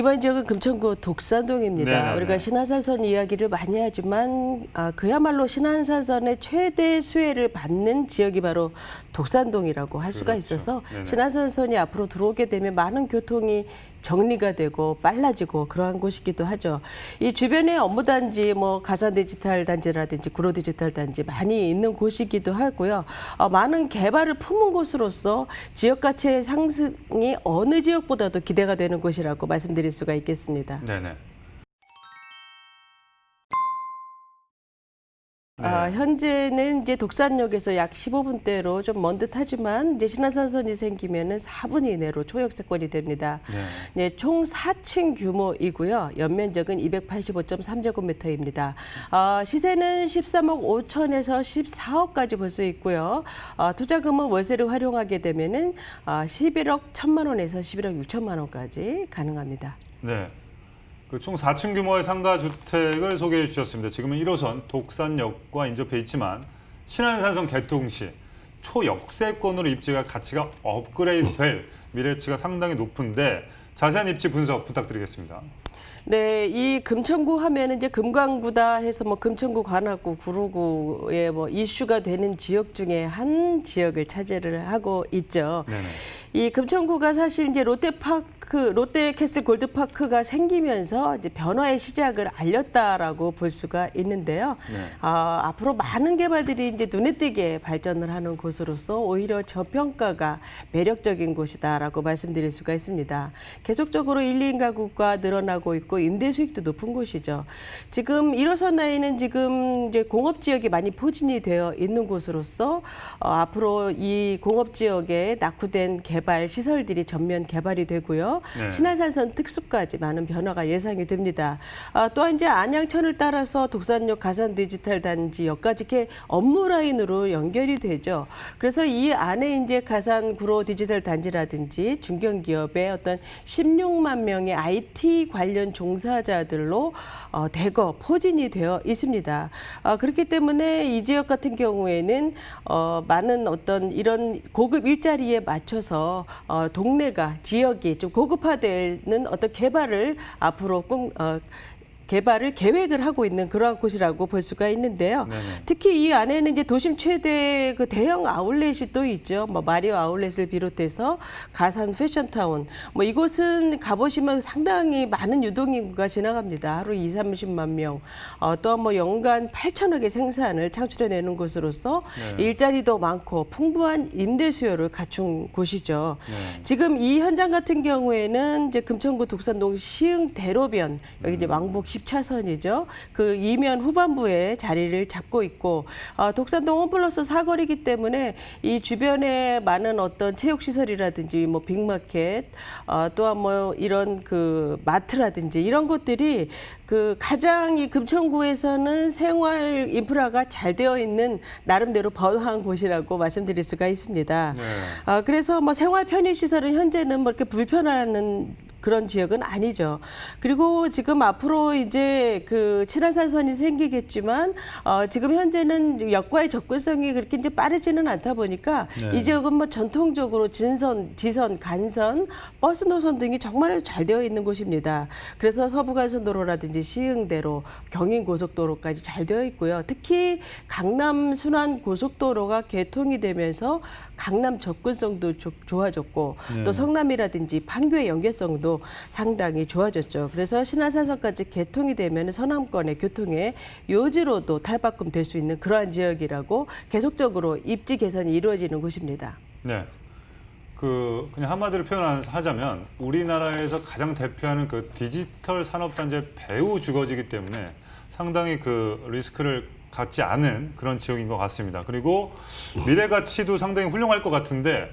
이번 지역은 금천구 독산동입니다. 네네네. 우리가 신안산선 이야기를 많이 하지만 아, 그야말로 신안산선의 최대 수혜를 받는 지역이 바로 독산동이라고 할 수가 그렇죠. 있어서 네네. 신안산선이 앞으로 들어오게 되면 많은 교통이 정리가 되고 빨라지고 그러한 곳이기도 하죠. 이 주변에 업무단지, 뭐 가산 디지털 단지라든지 구로 디지털 단지 많이 있는 곳이기도 하고요. 어, 많은 개발을 품은 곳으로서 지역 가치의 상승이 어느 지역보다도 기대가 되는 곳이라고 말씀드릴 수가 있겠습니다. 네네. 아, 현재는 이제 독산역에서 약 15분대로 좀 먼 듯하지만 이제 신안산선이 생기면은 4분 이내로 초역세권이 됩니다. 네. 네, 총 4층 규모이고요. 연면적은 285.3제곱미터입니다. 아, 시세는 13억 5천에서 14억까지 볼 수 있고요. 아, 투자금은 월세를 활용하게 되면은 아, 11억 1천만 원에서 11억 6천만 원까지 가능합니다. 네. 그총 4층 규모의 상가 주택을 소개해 주셨습니다. 지금은 1호선 독산역과 인접해 있지만 신안산선 개통 시 초역세권으로 입지가 가치가 업그레이드 될 미래치가 상당히 높은데 자세한 입지 분석 부탁드리겠습니다. 네, 이 금천구 하면은 이제 금강구다 해서 뭐 금천구, 관악구, 구로구에 뭐 이슈가 되는 지역 중에 한 지역을 차지를 하고 있죠. 네네. 이 금천구가 사실 이제 롯데파크, 롯데캐슬 골드파크가 생기면서 이제 변화의 시작을 알렸다라고 볼 수가 있는데요. 네. 아, 앞으로 많은 개발들이 이제 눈에 띄게 발전을 하는 곳으로서 오히려 저평가가 매력적인 곳이다라고 말씀드릴 수가 있습니다. 계속적으로 1, 2인 가구가 늘어나고 있고 임대 수익도 높은 곳이죠. 지금 1호선 라인은 지금 이제 공업 지역이 많이 포진이 되어 있는 곳으로서 어, 앞으로 이 공업 지역에 낙후된 개발 시설들이 전면 개발이 되고요. 네. 신안산선 특수까지 많은 변화가 예상이 됩니다. 아, 또한 이제 안양천을 따라서 독산역 가산 디지털 단지역까지 이렇게 업무 라인으로 연결이 되죠. 그래서 이 안에 이제 가산 구로 디지털 단지라든지 중견기업의 어떤 16만 명의 IT 관련 종사자들로 어, 대거 포진이 되어 있습니다. 아, 그렇기 때문에 이 지역 같은 경우에는 어, 많은 어떤 이런 고급 일자리에 맞춰서 어, 동네가 지역이 좀 고급 화되는 어떤 개발을 앞으로 꿈 어, 개발을 계획을 하고 있는 그러한 곳이라고 볼 수가 있는데요. 네네. 특히 이 안에는 이제 도심 최대 그 대형 아울렛이 또 있죠. 뭐 마리오 아울렛을 비롯해서 가산 패션타운. 뭐 이곳은 가보시면 상당히 많은 유동인구가 지나갑니다. 하루 2, 30만 명. 어, 또뭐 연간 8천억의 생산을 창출해내는 곳으로서 네. 일자리도 많고 풍부한 임대 수요를 갖춘 곳이죠. 네. 지금 이 현장 같은 경우에는 이제 금천구 독산동 시흥 대로변 여기 이제 왕복 10 차선이죠. 그 이면 후반부에 자리를 잡고 있고 어, 독산동 홈플러스 사거리이기 때문에 이 주변에 많은 어떤 체육 시설이라든지 뭐 빅마켓 어, 또한 뭐 이런 그 마트라든지 이런 것들이 그 가장 이 금천구에서는 생활 인프라가 잘 되어 있는 나름대로 번화한 곳이라고 말씀드릴 수가 있습니다. 네. 아, 그래서 뭐 생활 편의 시설은 현재는 뭐 이렇게 불편한 그런 지역은 아니죠. 그리고 지금 앞으로 이제 그 친환산선이 생기겠지만 어, 지금 현재는 역과의 접근성이 그렇게 이제 빠르지는 않다 보니까 네. 이 지역은 뭐 전통적으로 진선, 지선, 간선, 버스 노선 등이 정말 잘 되어 있는 곳입니다. 그래서 서부간선도로라든지 시흥대로, 경인고속도로까지 잘 되어 있고요. 특히 강남 순환 고속도로가 개통이 되면서 강남 접근성도 조- 좋아졌고 네. 또 성남이라든지 판교의 연계성도 상당히 좋아졌죠. 그래서 신안산선까지 개통이 되면 서남권의 교통의 요지로도 탈바꿈 될 수 있는 그러한 지역이라고 계속적으로 입지 개선이 이루어지는 곳입니다. 네. 그 그냥 한마디로 표현하자면 우리나라에서 가장 대표하는 그 디지털 산업 단지의 배후 주거지이기 때문에 상당히 그 리스크를 갖지 않은 그런 지역인 것 같습니다. 그리고 미래 가치도 상당히 훌륭할 것 같은데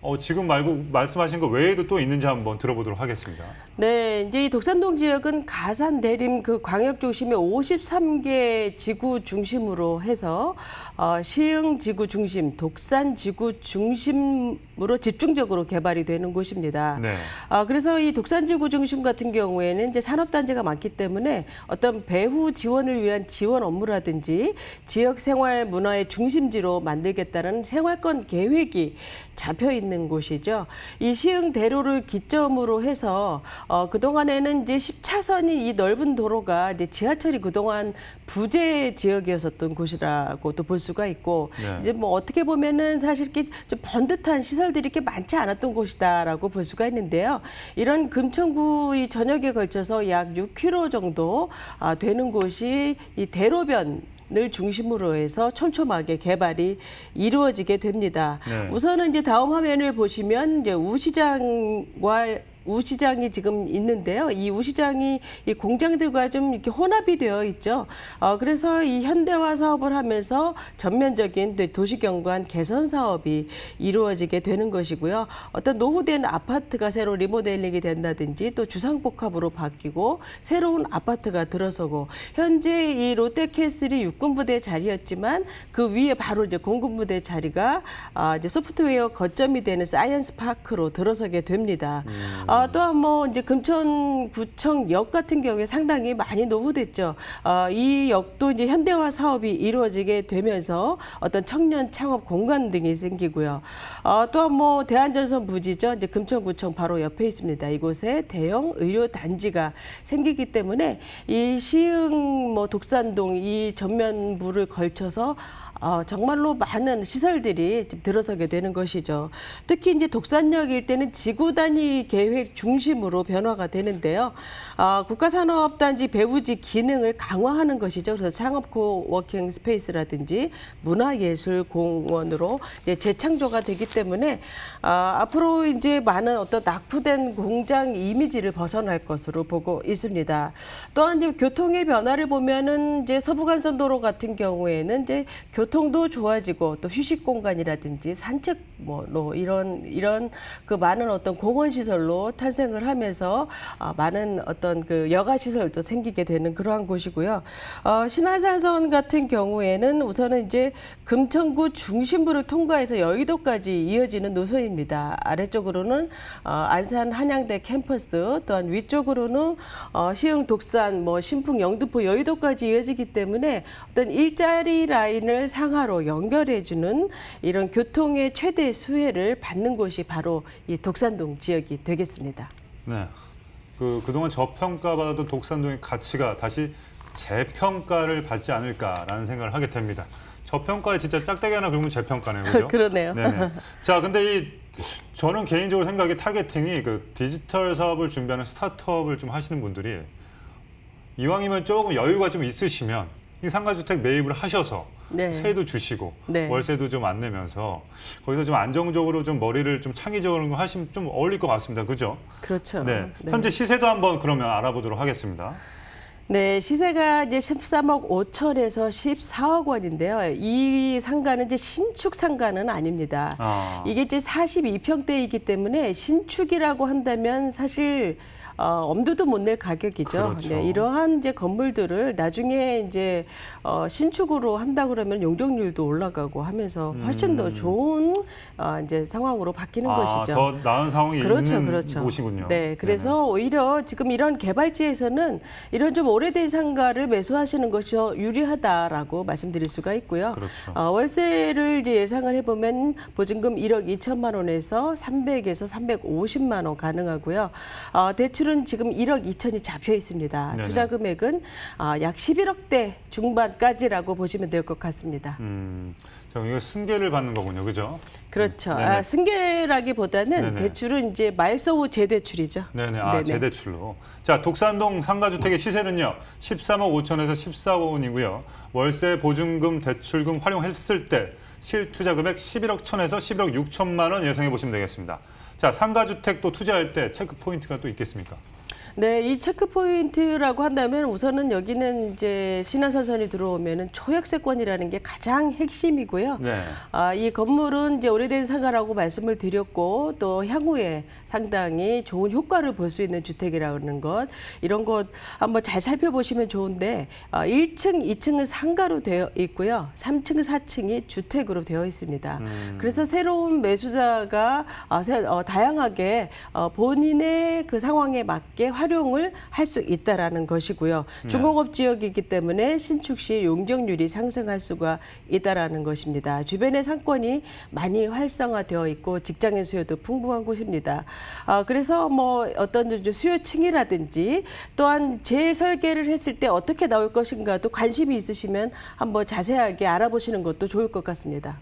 어, 지금 말고 말씀하신 거 외에도 또 있는지 한번 들어보도록 하겠습니다. 네, 이제 이 독산동 지역은 가산 대림 그 광역 중심의 53개 지구 중심으로 해서 어, 시흥 지구 중심, 독산 지구 중심으로 집중적으로 개발이 되는 곳입니다. 네. 아, 그래서 이 독산 지구 중심 같은 경우에는 이제 산업 단지가 많기 때문에 어떤 배후 지원을 위한 지원 업무라든지 지역 생활 문화의 중심지로 만들겠다는 생활권 계획이 잡혀 있는 있는 곳이죠. 이 시흥 대로를 기점으로 해서 어, 그 동안에는 이제 10차선이 이 넓은 도로가 이제 지하철이 그동안 부재 지역이었었던 곳이라고도 볼 수가 있고 네. 이제 뭐 어떻게 보면은 사실 이렇게 좀 번듯한 시설들이 이렇게 많지 않았던 곳이다라고 볼 수가 있는데요. 이런 금천구 이 전역에 걸쳐서 약 6km 정도 아, 되는 곳이 이 대로변 을 중심으로 해서 촘촘하게 개발이 이루어지게 됩니다. 네. 우선은 이제 다음 화면을 보시면 이제 우시장과 우시장이 지금 있는데요. 이 우시장이 이 공장들과 좀 이렇게 혼합이 되어 있죠. 어, 그래서 이 현대화 사업을 하면서 전면적인 도시경관 개선 사업이 이루어지게 되는 것이고요. 어떤 노후된 아파트가 새로 리모델링이 된다든지 또 주상복합으로 바뀌고 새로운 아파트가 들어서고 현재 이 롯데캐슬이 육군부대 자리였지만 그 위에 바로 이제 공군부대 자리가 아, 이제 소프트웨어 거점이 되는 사이언스 파크로 들어서게 됩니다. 아, 또한 뭐 이제 금천구청역 같은 경우에 상당히 많이 노후됐죠. 아, 이 역도 이제 현대화 사업이 이루어지게 되면서 어떤 청년 창업 공간 등이 생기고요. 아, 또한 뭐 대한전선 부지죠. 이제 금천구청 바로 옆에 있습니다. 이곳에 대형 의료 단지가 생기기 때문에 이 시흥 뭐 독산동 이 전면부를 걸쳐서 어, 정말로 많은 시설들이 좀 들어서게 되는 것이죠. 특히 이제 독산역 일대는 지구 단위 계획 중심으로 변화가 되는데요. 아, 국가산업단지 배후지 기능을 강화하는 것이죠. 그래서 창업 코 워킹 스페이스라든지 문화예술공원으로 이제 재창조가 되기 때문에 아, 앞으로 이제 많은 어떤 낙후된 공장 이미지를 벗어날 것으로 보고 있습니다. 또한 이제 교통의 변화를 보면은 이제 서부간선도로 같은 경우에는 이제 교통도 좋아지고 또 휴식 공간이라든지 산책 뭐로 이런 이런 그 많은 어떤 공원 시설로 탄생을 하면서 아, 많은 어떤 그 여가 시설도 생기게 되는 그러한 곳이고요. 어, 신화산선 같은 경우에는 우선은 이제 금천구 중심부를 통과해서 여의도까지 이어지는 노선입니다. 아래쪽으로는 어, 안산 한양대 캠퍼스 또한 위쪽으로는 어, 시흥 독산 뭐 신풍 영등포 여의도까지 이어지기 때문에 어떤 일자리 라인을 상하로 연결해주는 이런 교통의 최대 수혜를 받는 곳이 바로 이 독산동 지역이 되겠습니다. 네. 그 그동안 저평가받았던 독산동의 가치가 다시 재평가를 받지 않을까라는 생각을 하게 됩니다. 저평가에 진짜 짝대기 하나 긁으면 재평가네요. 그죠? 그러네요. 네네. 자, 근데 이 저는 개인적으로 생각이 타겟팅이 그 디지털 사업을 준비하는 스타트업을 좀 하시는 분들이 이왕이면 조금 여유가 좀 있으시면 이 상가주택 매입을 하셔서 네. 세도 주시고 네. 월세도 좀 안 내면서 거기서 좀 안정적으로 좀 머리를 좀 창의적으로 하시면 좀 어울릴 것 같습니다. 그죠? 그렇죠. 네. 네. 현재 시세도 한번 그러면 알아보도록 하겠습니다. 네, 시세가 이제 13억 5천에서 14억 원인데요. 이 상가는 이제 신축 상가는 아닙니다. 아. 이게 이제 42평대이기 때문에 신축이라고 한다면 사실 어, 엄두도 못 낼 가격이죠. 그렇죠. 네, 이러한 이제 건물들을 나중에 이제 어, 신축으로 한다 그러면 용적률도 올라가고 하면서 훨씬 더 음. 좋은 어, 이제 상황으로 바뀌는 아, 것이죠. 더 나은 상황이 그렇죠, 있는 그렇죠. 곳이군요. 네, 그래서 오히려 지금 이런 개발지에서는 이런 좀 오래된 상가를 매수하시는 것이 더 유리하다라고 말씀드릴 수가 있고요. 그렇죠. 어, 월세를 이제 예상을 해보면 보증금 1억 2천만 원에서 300에서 350만 원 가능하고요. 어, 대출 은 지금 1억 2천이 잡혀 있습니다. 네네. 투자 금액은 아, 약 11억대 중반까지라고 보시면 될 것 같습니다. 음, 자, 이거 승계를 받는 거군요. 그죠? 그렇죠. 네네. 아, 승계라기보다는 네네. 대출은 이제 말소후 재대출이죠. 네네. 아, 네네. 재대출로. 자, 독산동 상가주택의 시세는요. 13억 5천에서 14억 원이고요. 월세 보증금 대출금 활용했을 때 실투자 금액 11억 천에서 11억 6천만 원 예상해 보시면 되겠습니다. 자, 상가주택 또 투자할 때 체크 포인트가 또 있겠습니까? 네, 이 체크 포인트라고 한다면 우선은 여기는 이제 신화사선이 들어오면은 초역세권이라는 게 가장 핵심이고요. 네. 아, 이 건물은 이제 오래된 상가라고 말씀을 드렸고 또 향후에 상당히 좋은 효과를 볼 수 있는 주택이라는 것 이런 것 한번 잘 살펴보시면 좋은데 아, 1층, 2층은 상가로 되어 있고요. 3층, 4층이 주택으로 되어 있습니다. 음. 그래서 새로운 매수자가 어, 새- 어, 다양하게 어, 본인의 그 상황에 맞게 활용 활용을 할 수 있다라는 것이고요. 네. 중공업 지역이기 때문에 신축 시 용적률이 상승할 수가 있다라는 것입니다. 주변의 상권이 많이 활성화되어 있고 직장인 수요도 풍부한 곳입니다. 아, 그래서 뭐 어떤 수요층이라든지 또한 재설계를 했을 때 어떻게 나올 것인가도 관심이 있으시면 한번 자세하게 알아보시는 것도 좋을 것 같습니다.